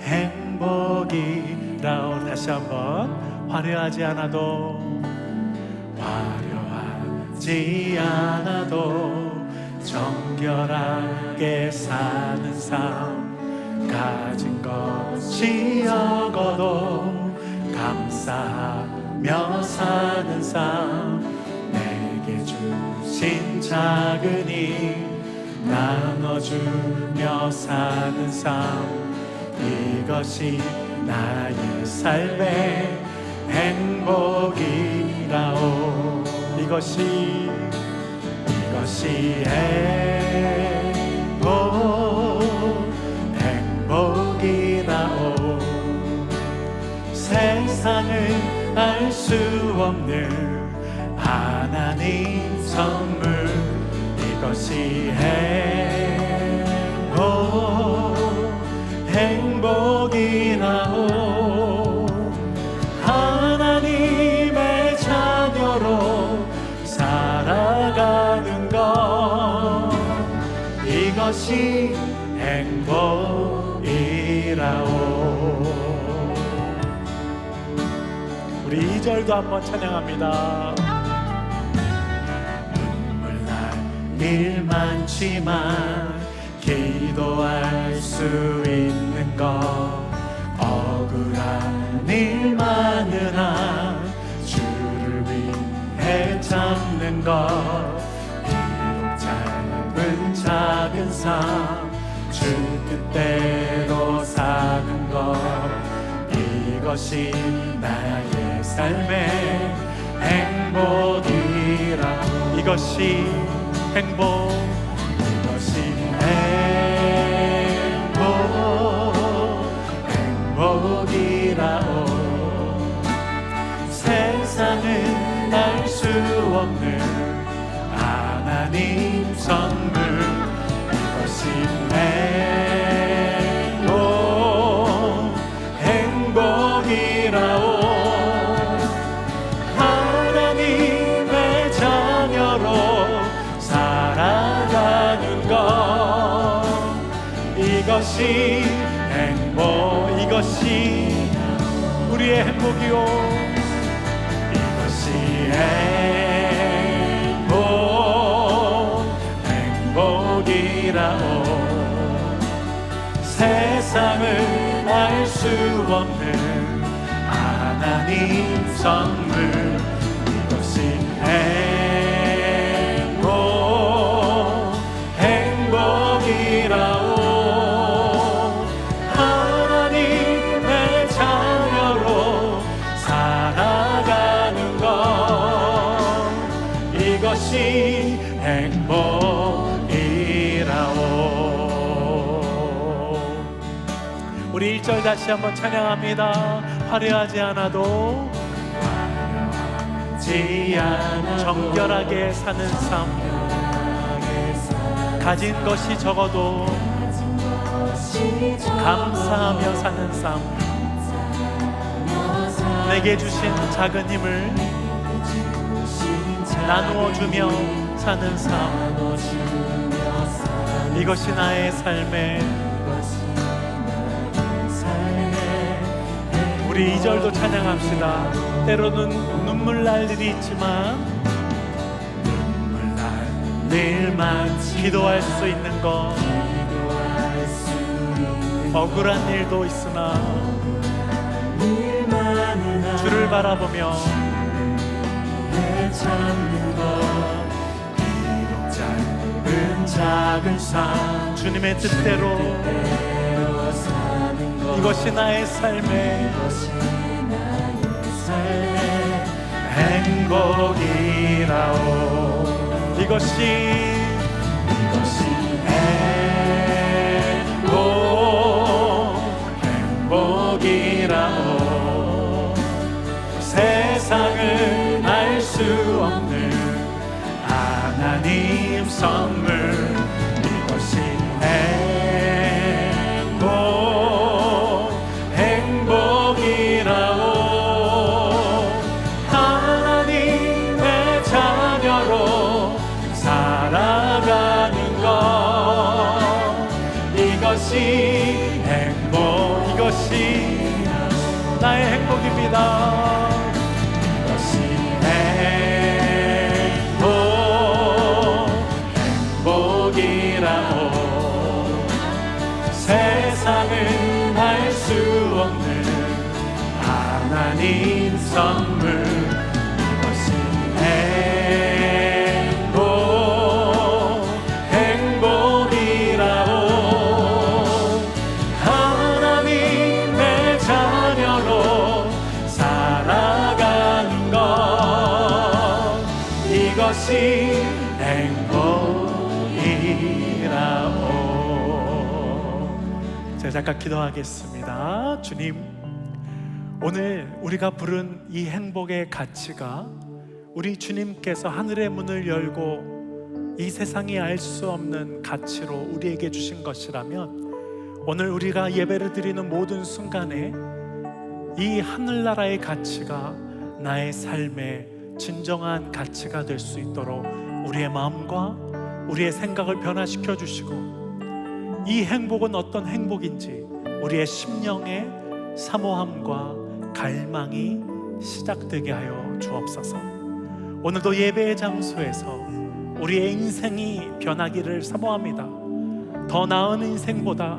행복이라오 다시 한번 화려하지 않아도 화려하지 않아도 정결하게 사는 삶 가진 것이 적어도 감사하며 사는 삶 내게 주신 작은 힘 나눠주며 사는 삶 이것이 나의 삶의 행복이라오. 이것이 이것이 행복 행복이라오. 세상을 알 수 없는 하나님 선물. 이것이 행복 2절도 한번 찬양합니다. 눈물 날일 많지만 기도할 수 있는 것. 억울한 일 많으나 주를 위해 참는 것. 비록 짧은 작은 삶주 뜻대 것이 나의 삶의 행복이라. 이것이 행복 이것이 행복 이것이 우리의 행복이요. 이것이 행복 행복이라오. 세상을 알 수 없는 하나님 선물. 이것이 행복 우리 1절 다시 한번 찬양합니다. 화려하지 않아도 정결하게 사는 삶. 가진 것이 적어도 감사하며 사는 삶. 내게 주신 작은 힘을 나누어 주며 사는 삶. 이것이 나의 삶의 우리 2절도 찬양합시다 때로는 눈물 날 일이 있지만 눈물 날일 많지 기도할 수 있는 것 억울한 일도 있으나 주를 바라보며 참는 것 비록 작은 삶 주님의 뜻대로 이 것이 나의 삶에. 행복이라오. 이것이 이것이 행복 행복이라오. 세상을 알 수 없는 하나님 선물. 것이 행복이라오. 제가 잠깐 기도하겠습니다. 주님 오늘 우리가 부른 이 행복의 가치가 우리 주님께서 하늘의 문을 열고 이 세상이 알 수 없는 가치로 우리에게 주신 것이라면 오늘 우리가 예배를 드리는 모든 순간에 이 하늘나라의 가치가 나의 삶의 진정한 가치가 될 수 있도록 우리의 마음과 우리의 생각을 변화시켜 주시고 이 행복은 어떤 행복인지 우리의 심령의 사모함과 갈망이 시작되게 하여 주옵소서. 오늘도 예배의 장소에서 우리의 인생이 변하기를 사모합니다. 더 나은 인생보다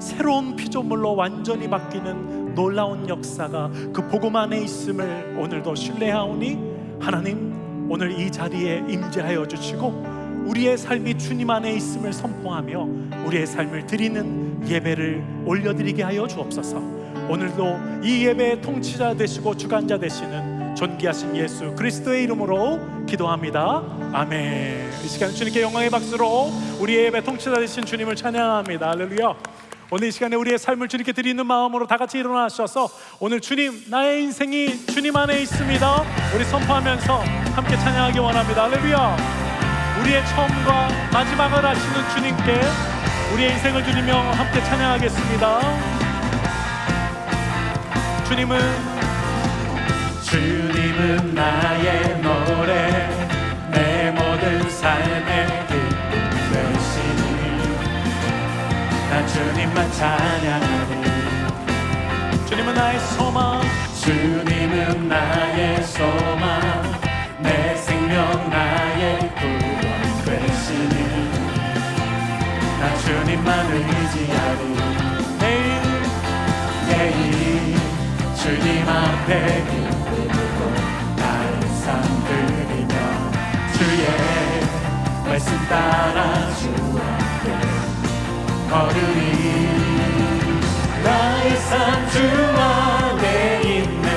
새로운 피조물로 완전히 바뀌는 놀라운 역사가 그 복음 안에 있음을 오늘도 신뢰하오니 하나님 오늘 이 자리에 임재하여 주시고 우리의 삶이 주님 안에 있음을 선포하며 우리의 삶을 드리는 예배를 올려드리게 하여 주옵소서. 오늘도 이 예배의 통치자 되시고 주관자 되시는 존귀하신 예수 그리스도의 이름으로 기도합니다. 아멘. 이 시간 주님께 영광의 박수로 우리의 예배 통치자 되신 주님을 찬양합니다. 할렐루야. 오늘 이 시간에 우리의 삶을 주님께 드리는 마음으로 다 같이 일어나셔서 오늘 주님 나의 인생이 주님 안에 있습니다. 우리 선포하면서 함께 찬양하기 원합니다. 할렐루야. 우리의 처음과 마지막을 아시는 주님께 우리의 인생을 드리며 함께 찬양하겠습니다. 주님은 주님은 나의 노래 내 모든 삶의 주님만 찬양하리. 주님은 나의 소망. 주님은 나의 소망. 내 생명 나의 구원. 되시니 난 주님만 의지하리. 내일 내일 주님 앞에 기쁨으로 나의 삶 드리며 주의 말씀 따라 주 앞에 걸으리 나의 삶 주 안에 있네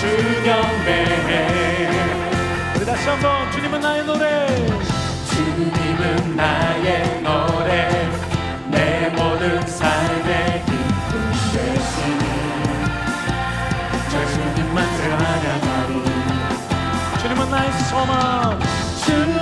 주 경배해. 우리 다시 한번 주님은 나의 노래. 주님은 나의 노래. 내 모든 삶의 기쁨 되시니 저 주님만 주님은 나의 소망. 주님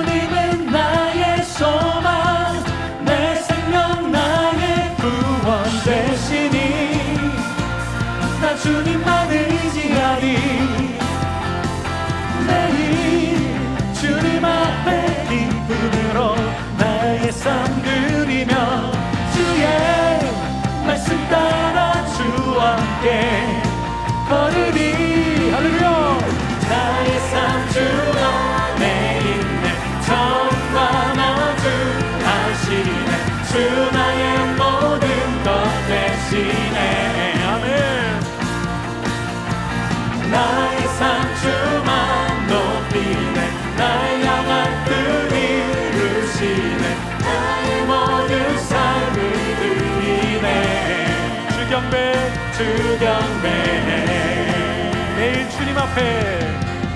앞에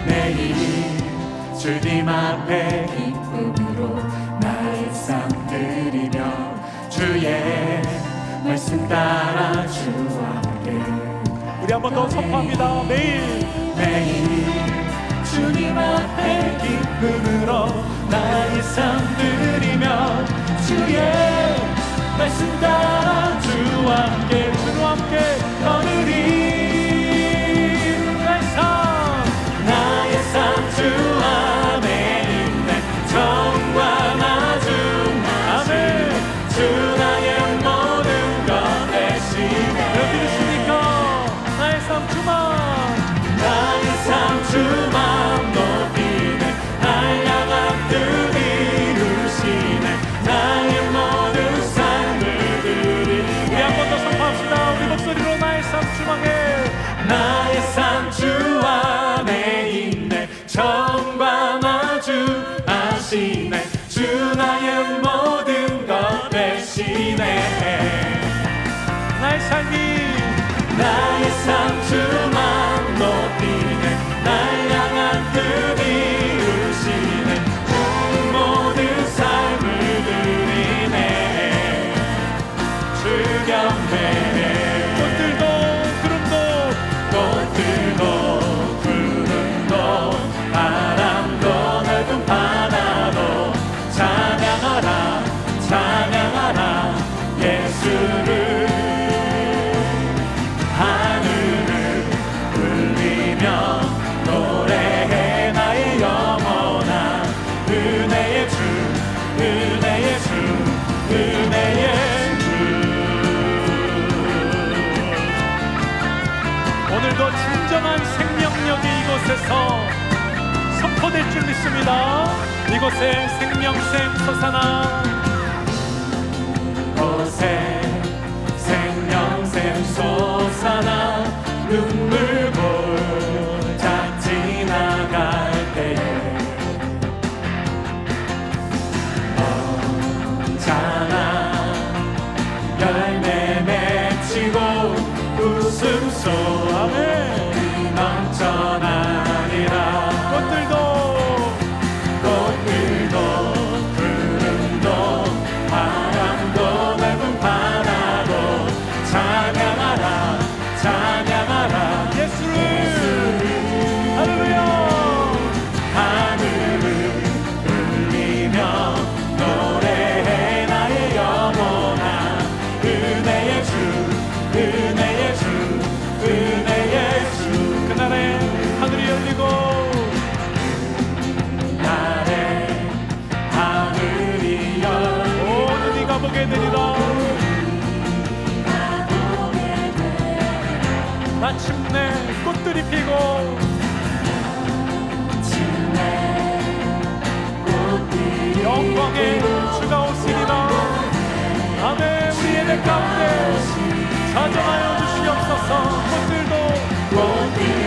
내 이름 주님 앞에 기쁨으로 나의 삶 드리며 주의 말씀 따라 주와 함께 우리 한 번 더 선포합니다. 매일 매일 주님 앞에 기쁨으로 나의 삶 드리며 주의 말씀 따라 주와 함께 주와 함께 거느리 생명샘 솟아나. 꽃들이 피고. 영광의 주가 오시리라 아멘. 우리 예배 가운데 자정하여 주시옵소서. 꽃들도 꽃들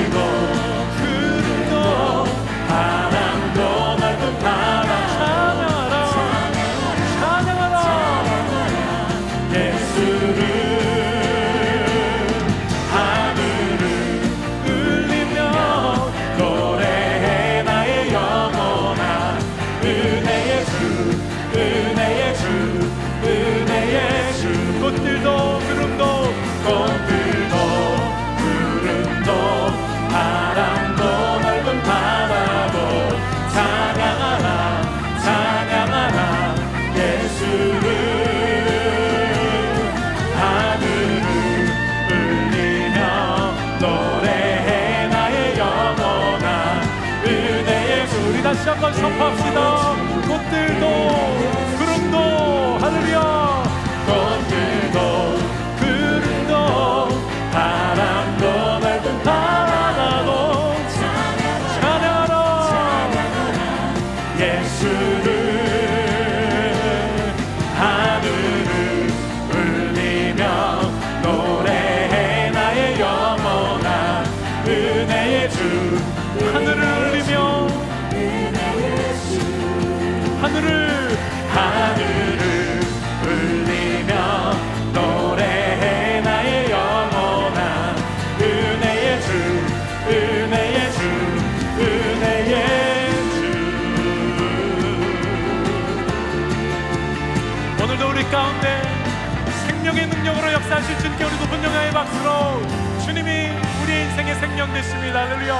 되십니다. 할렐루야.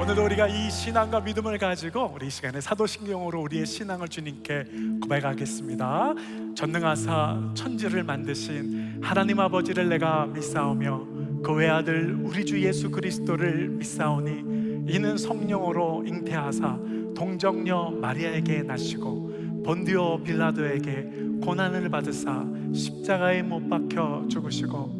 오늘도 우리가 이 신앙과 믿음을 가지고 우리 이 시간에 사도신경으로 우리의 신앙을 주님께 고백하겠습니다. 전능하사 천지를 만드신 하나님 아버지를 내가 믿사오며 그 외아들 우리 주 예수 그리스도를 믿사오니 이는 성령으로 잉태하사 동정녀 마리아에게 나시고 본디오 빌라도에게 고난을 받으사 십자가에 못 박혀 죽으시고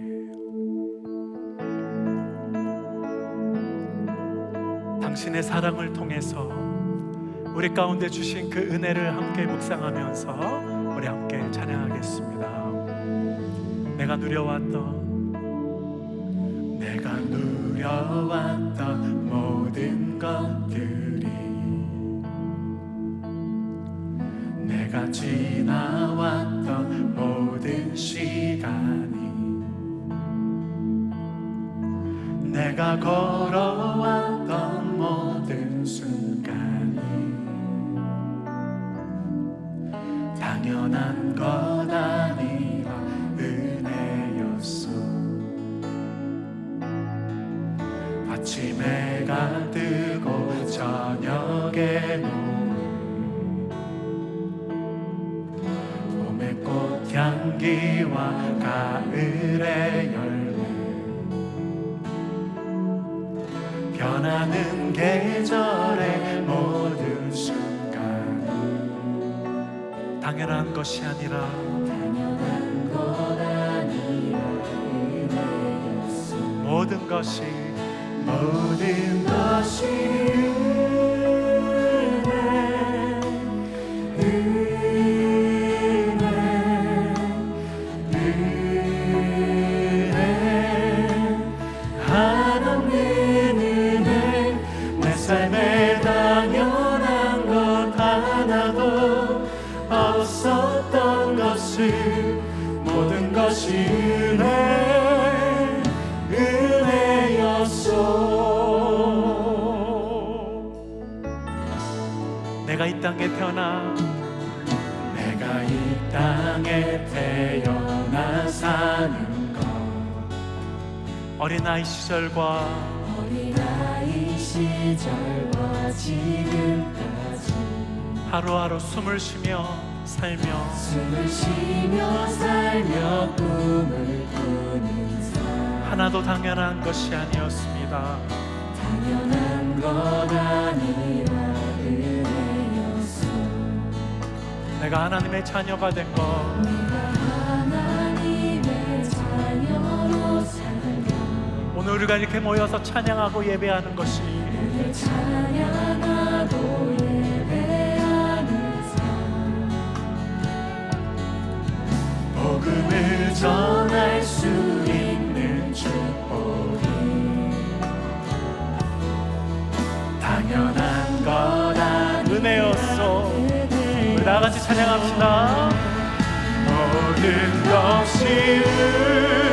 당신의 사랑을 통해서 우리 가운데 주신 그 은혜를 함께 묵상하면서 우리 함께 찬양하겠습니다. 내가 누려왔던 내가 누려왔던 모든 것들이 내가 지나왔던 모든 시간이 내가 걸어왔던 순간이 당연한 것 아니라 은혜였어 아침에 가 뜨고 저녁에 것이 아니라 모든 것이 모든 것이 하루하루 숨을 쉬며 살며 숨을 쉬며 살며 꿈을 꾸는 삶 하나도 당연한 것이 아니었습니다. 당연한 것 아니라 내가 하나님의 자녀가 된 것, 내가 하나님의 자녀로 살며 오늘 우리가 이렇게 모여서 찬양하고 예배하는 것이 늘 찬양하 복음을 전할 수 있는 축복이 당연한 것 아니라 은혜였소. 우리 다 같이 찬양합시다. 모든 것이 은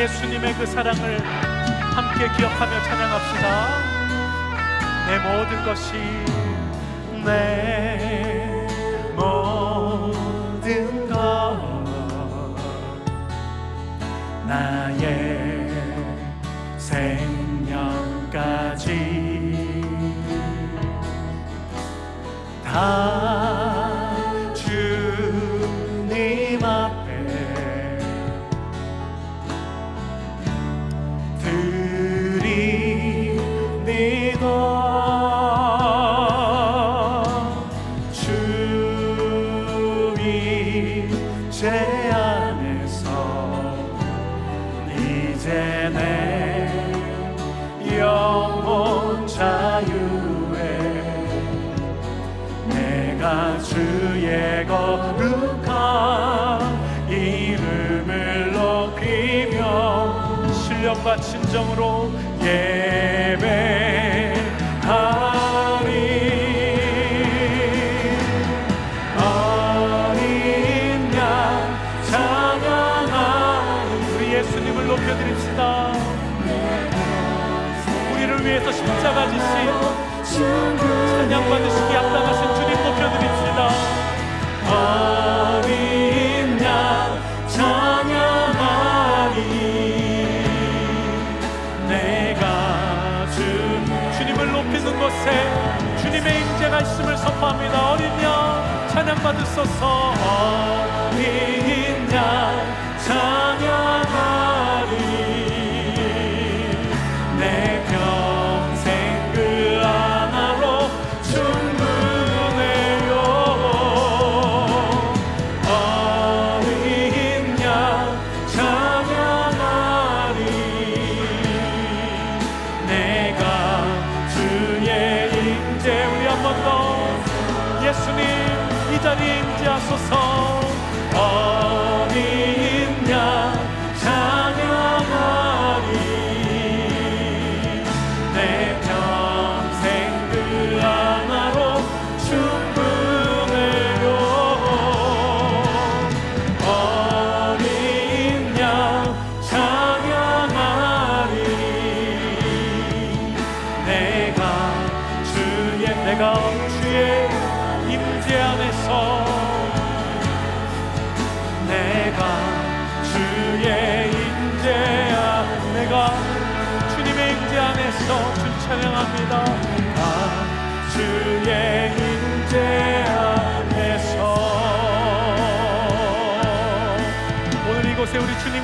예수님의 그 사랑을 함께 기억하며 찬양합시다. 내 모든 것이 내 모든 것 나의 생명까지 다 주의 거룩한 이름을 높이며 신령과 진정으로 우리 높여드립시다. 우리를 위해서 십자가 지신 찬양받으시기 합당하신 주, 주님을 높이는 곳에 주님의 임재가 있음을 선포합니다. 어린 양 찬양 받으소서. 어린 양 찬양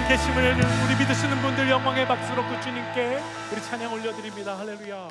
계심을 우리 믿으시는 분들 영광의 박수로 그 주님께 우리 찬양 올려드립니다. 할렐루야